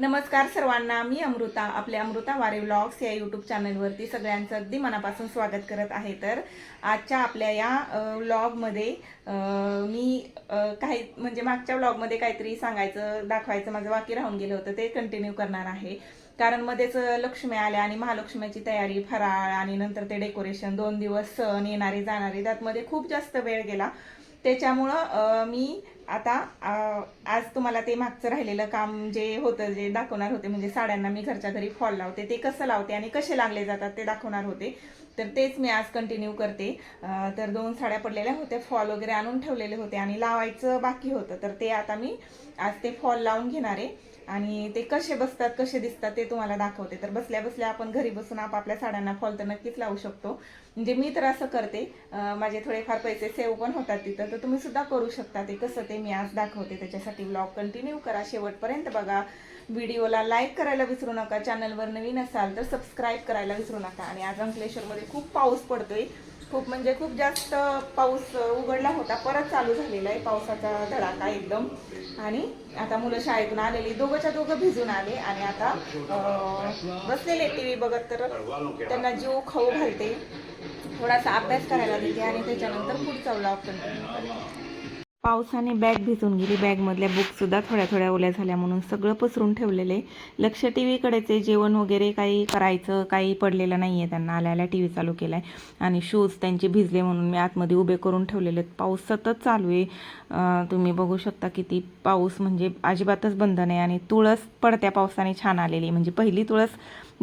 नमस्कार सर्वांना मी अमृता आपल्या अमृता वारे व्लॉग्स या यूट्यूब चॅनलवरती सगळ्यांचं अगदी मनापासून स्वागत करत आहे. तर आजच्या आपल्या या व्लॉगमध्ये मी काही म्हणजे मागच्या व्लॉगमध्ये काहीतरी सांगायचं दाखवायचं माझं बाकी राहून गेलं होतं ते कंटिन्यू करणार आहे. कारण मध्येच लक्ष्मी आल्या आणि महालक्ष्मीची तयारी फराळ आणि नंतर ते डेकोरेशन दोन दिवस सण येणारे जाणारे त्यातमध्ये खूप जास्त वेळ गेला. त्याच्यामुळं मी आता आज तुम्हाला ते मागचं राहिलेलं काम जे होतं जे दाखवणार होते म्हणजे साड्यांना मी घरच्या घरी फॉल लावते ते कसं लावते आणि कसे लागले जातात ते दाखवणार होते. तर तेच मी आज कंटिन्यू करते. तर दोन साड्या पडलेल्या होत्या फॉल वगैरे आणून ठेवलेले होते आणि लावायचं बाकी होतं. तर ते आता मी आज ते फॉल लावून घेणार आहे. आणि ते कसे बसतात कसे दिसतात ते तुम्हाला दाखवते. तर बसल्या बसल्या आपण घरी बसून आपापल्या साड्यांना फॉल तर नक्कीच लावू शकतो. म्हणजे मी तर असं करते. माझे थोडेफार पैसे सेव्ह पण होतात तिथं तर तुम्ही सुद्धा करू शकता ते. कसं ते मी आज दाखवते त्याच्यासाठी. ब्लॉग कंटिन्यू करा. शेवटपर्यंत बघा. व्हिडिओला लाईक करायला विसरू नका. चॅनलवर नवीन असाल तर सबस्क्राईब करायला विसरू नका. आणि आज अंकलेश्वरमध्ये खूप पाऊस पडतोय. खूप म्हणजे खूप जास्त पाऊस उघडला होता. परत चालू झालेला आहे पावसाचा धडाका एकदम. आणि आता मुलं शाळेतून आलेली. दोघंच्या दोघं भिजून आले. आणि आता बसलेले टी व्ही बघत तर त्यांना जीव खाऊ घालते. थोडासा अभ्यास करायला देते. आणि त्याच्यानंतर पुढचा व्लॉग कंटिन्यू पावसाने बॅग भिजून गेली. बॅगमधल्या बुकसुद्धा थोड्या थोड्या ओल्या झाल्या म्हणून सगळं पसरून ठेवलेलं. आहे लक्ष टी व्हीकडेचे जेवण वगैरे काही करायचं काही पडलेलं नाही आहे त्यांना. आल्या आल्या टी व्ही चालू केला आहे आणि शूज त्यांचे भिजले म्हणून मी आतमध्ये उभे करून ठेवलेले आहेत. पाऊस सतत चालू आहे. तुम्ही बघू शकता किती पाऊस म्हणजे अजिबातच बंद नाही. आणि तुळस पडत्या पावसाने छान आलेली म्हणजे पहिली तुळस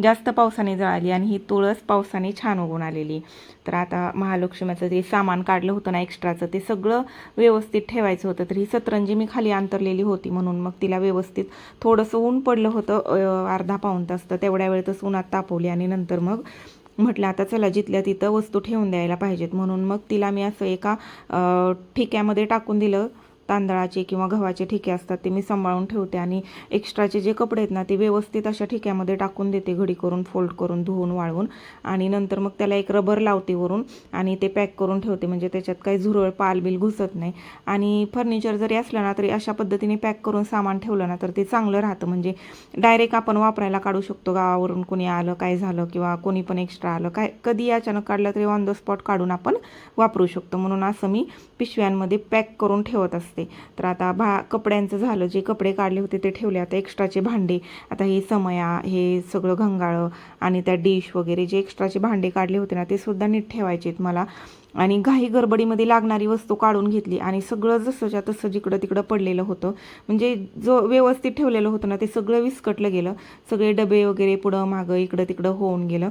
जास्त पावसाने जळाली आणि ही तुळस पावसाने छान उगून आलेली. तर आता महालक्ष्मीचं जे सामान काढलं होतं ना एक्स्ट्राचं ते सगळं व्यवस्थित ठेवायचं होतं. तर ही सतरंजी मी खाली अंतरलेली होती म्हणून मग तिला व्यवस्थित थोडंसं ऊन पडलं होतं अर्धा पाऊण तास. तर तेवढ्या वेळेतच उन्हात तापवली आणि नंतर मग म्हटलं आता चला जिथल्या तिथं वस्तू ठेवून द्यायला पाहिजेत. म्हणून मग तिला मी असं एका ठिक्यामध्ये टाकून दिलं. तांदळाचे किंवा गव्हाचे ठिके असतात ते मी सांभाळून ठेवते आणि एक्स्ट्राचे जे कपडे आहेत ना ते व्यवस्थित अशा ठिक्यामध्ये टाकून देते घडी करून फोल्ड करून धुवून वाळवून. आणि नंतर मग त्याला एक रबर लावते वरून आणि ते पॅक करून ठेवते म्हणजे त्याच्यात काही झुरळ पाल बिल घुसत नाही. आणि फर्निचर जरी असलं ना तरी अशा पद्धतीने पॅक करून सामान ठेवलं ना तर ते चांगलं राहतं. म्हणजे डायरेक्ट आपण वापरायला काढू शकतो गावावरून कोणी आलं काय झालं किंवा कोणी पण एक्स्ट्रा आलं काय कधी अचानक काढलं तरी ऑन द स्पॉट काढून आपण वापरू शकतो. म्हणून असं मी पिशव्यांमध्ये पॅक करून ठेवत असते. तर आता भा कपड्यांचं झालं जे कपडे काढले होते ते ठेवले. आता एक्स्ट्राचे भांडे आता हे समया हे सगळं घंगाळं आणि त्या डिश वगैरे जे एक्स्ट्राचे भांडे काढले होते ना ते सुद्धा नीट ठेवायचे आहेत मला. आणि घाई गडबडीमध्ये लागणारी वस्तू काढून घेतली आणि सगळं जसंच्या तसं जिकडं तिकडं पडलेलं होतं. म्हणजे जो व्यवस्थित ठेवलेलं होतं ना ते सगळं विस्कटलं गेलं. सगळे डबे वगैरे पुढं मागं इकडं तिकडं होऊन गेलं.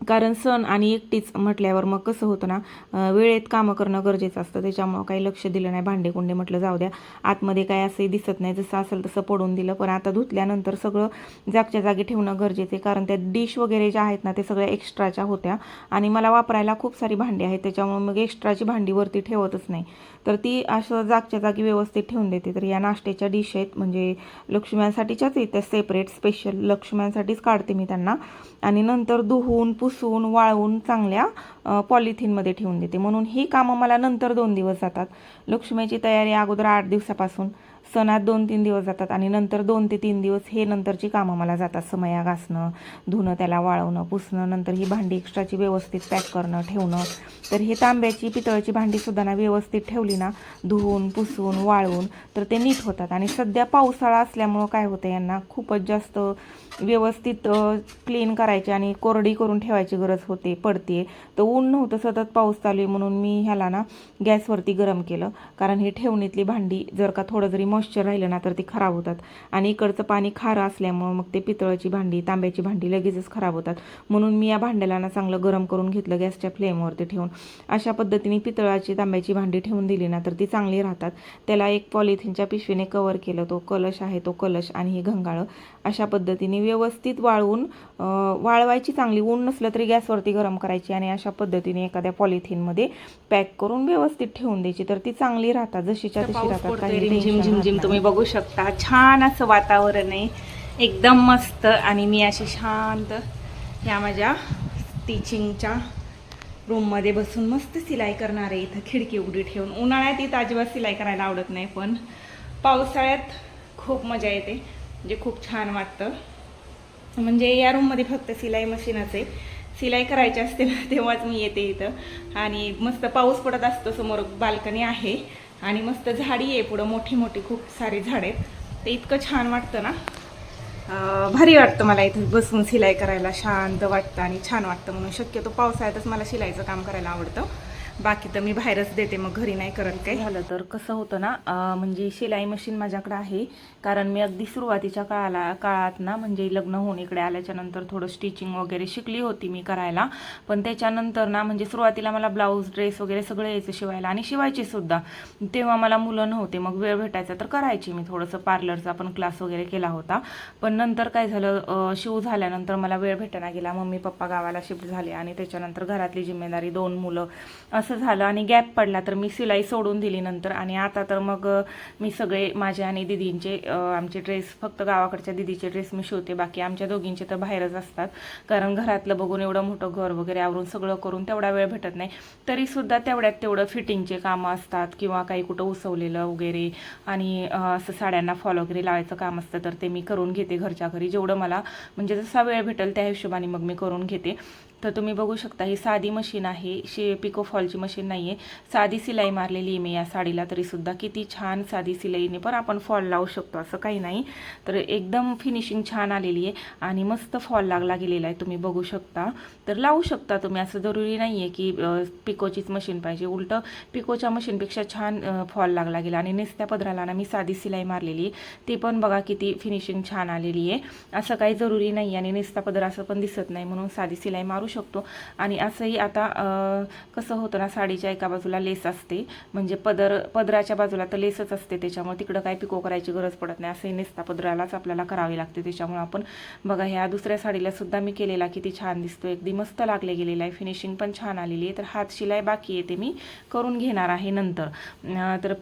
कारण सण आणि एकटीच म्हटल्यावर मग कसं होतं ना वेळेत कामं करणं गरजेचं असतं. त्याच्यामुळं काही लक्ष दिलं नाही. भांडे कुंडे म्हटलं जाऊ द्या. आतमध्ये काय असंही दिसत नाही. जसं असेल तसं पडून दिलं. पण आता धुतल्यानंतर सगळं जागच्या जागी ठेवणं गरजेचं आहे. कारण त्या डिश वगैरे ज्या आहेत ना ते सगळ्या एक्स्ट्राच्या होत्या. आणि मला वापरायला खूप सारी भांडी आहेत. त्याच्यामुळे मग एक्स्ट्राची भांडी वरती ठेवतच नाही. तर ती असं जागच्या जागी व्यवस्थित ठेवून देते. तर या नाश्त्याच्या डिश आहेत. म्हणजे लक्ष्म्यांसाठीच्याच आहेत त्या सेपरेट स्पेशल लक्ष्म्यांसाठीच काढते मी त्यांना. आणि नंतर धुवून पुसून वाळवून चांगल्या पॉलिथिनमध्ये ठेवून देते. म्हणून ही कामं मला नंतर दोन दिवस जातात. लक्ष्मीची तयारी अगोदर आठ दिवसापासून. सणात दोन तीन दिवस जातात आणि नंतर दोन ते तीन दिवस हे नंतरची कामं मला जातात. समया घासणं धुणं त्याला वाळवणं पुसणं नंतर ही भांडी एक्स्ट्राची व्यवस्थित पॅक करणं ठेवणं. तर हे तांब्याची पितळची भांडीसुद्धा ना व्यवस्थित ठेवली ना धुवून पुसून वाळवून तर ते नीट होतात. आणि सध्या पावसाळा असल्यामुळं काय होतं यांना खूपच जास्त व्यवस्थित क्लीन करायची आणि कोरडी करून ठेवायची गरज होते पडते तर ऊन नव्हतं सतत पाऊस चालू आहे म्हणून मी ह्याला ना गॅसवरती गरम केलं. कारण हे ठेवणीतली भांडी जर का थोडं जरी मॉइश्चर राहिलं ना तर ती खराब होतात. आणि इकडचं पाणी खारं असल्यामुळं मग ते पितळाची भांडी तांब्याची भांडी लगेचच खराब होतात. म्हणून मी या भांड्याला ना चांगलं गरम करून घेतलं गॅसच्या फ्लेमवरती ठेवून. अशा पद्धतीने पितळाची तांब्याची भांडी ठेवून दिली ना तर ती चांगली राहतात. त्याला एक पॉलिथिनच्या पिशवीने कवर केलं. तो कलश आहे तो कलश आणि हे घंगाळं. अशा पद्धतीने व्यवस्थित वाळवून वाळवायची चांगली ऊन नसलं तरी गॅसवरती गरम करायची आणि अशा पद्धतीने एखाद्या पॉलिथिनमध्ये पॅक करून व्यवस्थित ठेवून द्यायची. तर ती चांगली राहतात. जशीच्या तशी राहतात. काही जिम तुम्ही बघू शकता. छान असं वातावरण आहे. एकदम मस्त आणि मी अशी शांत ह्या माझ्या स्टिचिंगच्या रूममध्ये बसून मस्त सिलाई करणार आहे. इथं खिडकी उघडी ठेवून. उन्हाळ्यात इथं अजिबात सिलाई करायला आवडत नाही पण पावसाळ्यात खूप मजा येते. म्हणजे खूप छान वाटतं. म्हणजे या रूममध्ये फक्त सिलाई मशीनच आहे. सिलाई करायची असते ना तेव्हाच मी येते इथं. आणि मस्त पाऊस पडत असतो समोर बाल्कनी आहे. आणि मस्त झाडी आहे पुढं मोठी मोठी खूप सारी झाडे आहेत. ते इतकं छान वाटतं ना. भारी वाटतं मला इथं बसून शिलाई करायला शांत वाटतं आणि छान वाटतं म्हणून. शक्यतो पावसाळ्यातच मला शिलाईचं काम करायला आवडतं. बाकी तर मी बाहेरच देते मग घरी नाही करत काही. झालं तर कसं होतं ना म्हणजे शिलाई मशीन माझ्याकडे आहे. कारण मी अगदी सुरुवातीच्या काळाला काळात ना म्हणजे लग्न होऊन इकडे आल्याच्यानंतर थोडं स्टिचिंग वगैरे शिकली होती मी करायला. पण त्याच्यानंतर ना म्हणजे सुरुवातीला मला ब्लाऊज ड्रेस वगैरे सगळं यायचं शिवायला आणि शिवायचे सुद्धा. तेव्हा मला मुलं नव्हते मग वेळ भेटायचा तर करायची मी थोडंसं. पार्लरचा पण क्लास वगैरे केला होता. पण नंतर काय झालं शिव झाल्यानंतर मला वेळ भेटायला गेला. मम्मी पप्पा गावाला शिफ्ट झाले आणि त्याच्यानंतर घरातली जिम्मेदारी दोन मुलं असं झालं आणि गॅप पडला तर मी सिलाई सोडून दिली नंतर. आणि आता तर मग मी सगळे माझे आणि दिदींचे आमचे ड्रेस फक्त गावाकडच्या दिदीचे ड्रेस मी शिवते. बाकी आमच्या दोघींचे तर बाहेरच असतात. कारण घरातलं बघून एवढं मोठं घर वगैरे आवरून सगळं करून तेवढा वेळ भेटत नाही. तरी सुद्धा तेवढ्यात तेवढं फिटिंगचे कामं असतात किंवा काही कुठं उसवलेलं वगैरे आणि असं साड्यांना फॉल वगैरे लावायचं काम असतं तर ते मी करून घेते घरच्या घरी. जेवढं मला म्हणजे जसा वेळ भेटेल त्या हिशोबाने मग मी करून घेते. तर तुम्ही बघू शकता ही साधी मशीन आहे. शे पिको फॉलची मशीन नाही आहे साधी सिलाई मारलेली आहे मी या साडीला तरीसुद्धा किती छान साधी सिलाईने पण आपण फॉल लावू शकतो असं काही नाही. तर एकदम फिनिशिंग छान आलेली आहे आणि मस्त फॉल लागला गेलेला आहे तुम्ही बघू शकता. तर लावू शकता तुम्ही असं जरुरी नाही आहे की पिकोचीच मशीन पाहिजे. उलटं पिकोच्या मशीनपेक्षा छान फॉल लागला गेला आणि नेसत्या पदराला ना मी साधी सिलाई मारलेली आहे. ती पण बघा किती फिनिशिंग छान आलेली आहे. असं काही जरुरी नाही आणि नेसता पदर असं पण दिसत नाही म्हणून साधी सिलाई मारू शकतो. आणि असंही आता कसं होतं ना साडीच्या एका बाजूला लेस असते. म्हणजे पदर पदराच्या बाजूला तर लेसच असते. त्याच्यामुळे तिकडं काय पिको करायची गरज पडत नाही. असंही नेसता पदरालाच आपल्याला करावी लागते. त्याच्यामुळे आपण बघा ह्या दुसऱ्या साडीला सुद्धा मी केलेला किती छान दिसतो अगदी मस्त लागले गेलेला आहे. फिनिशिंग पण छान आलेली आहे. तर हात शिलाई बाकी आहे ते मी करून घेणार आहे नंतर. तर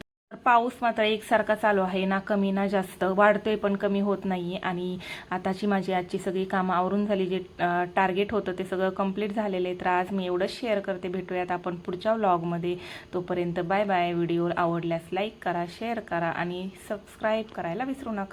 पाऊस मात्र एकसारखा चालू आहे. ना कमी ना जास्त. वाढतोय पण कमी होत नाही आणि आताची माझी आजची सगळी कामं आवरून झाली. जे टार्गेट होतं ते सगळं कंप्लीट झालेलं आहे. तर आज मी एवढंच शेअर करते. भेटूयात आपण पुढच्या व्लॉगमध्ये तोपर्यंत बाय बाय व्हिडिओ आवडल्यास लाईक करा शेअर करा आणि सबस्क्राईब करायला विसरू नका.